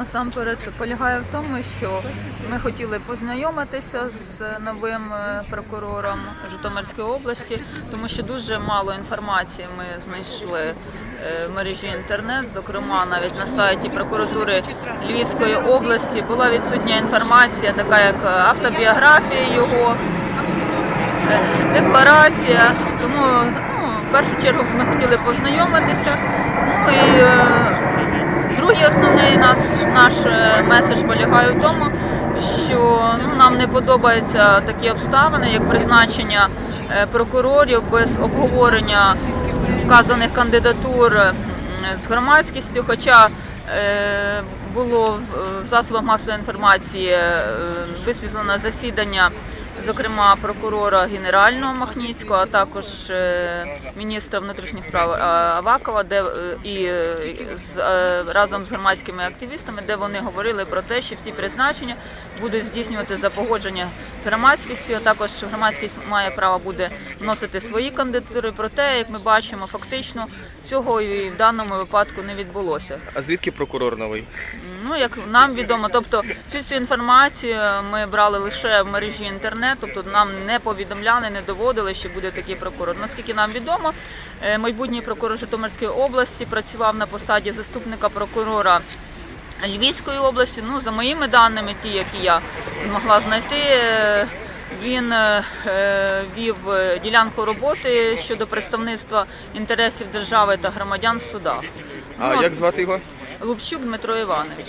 насамперед полягає в тому, що ми хотіли познайомитися з новим е, прокурором Житомирської області, тому що дуже мало інформації ми знайшли е, в мережі інтернет, зокрема навіть на сайті прокуратури Львівської області була відсутня інформація, така як автобіографія його, е, декларація. Тому ну, в першу чергу ми хотіли познайомитися. Ну і е, Другий основний наш, е, меседж полягає в тому, що ну, нам не подобаються такі обставини, як призначення е, прокурорів без обговорення вказаних кандидатур з громадськістю. Хоча е, було в- засобах масової інформації висвітлено засідання. Зокрема, прокурора генерального Махніцького, а також е, міністра внутрішніх справ е, Авакова, де е, і з разом з громадськими активістами, де вони говорили про те, що всі призначення будуть здійснювати за погодження з громадськістю. А також громадськість має право буде вносити свої кандидатури. Проте, як ми бачимо, фактично цього і в даному випадку не відбулося. А звідки прокурор новий? Ну, як нам відомо, тобто цю всю інформацію ми брали лише в мережі інтернет, тобто нам не повідомляли, не доводили, що буде такий прокурор. Наскільки нам відомо, е, майбутній прокурор Житомирської області працював на посаді заступника прокурора. Львівської області, ну за моїми даними, ті, які я могла знайти, е, він е, вів ділянку роботи щодо представництва інтересів держави та громадян в судах. А Ну, як звати його? Лупчук Дмитро Іванович.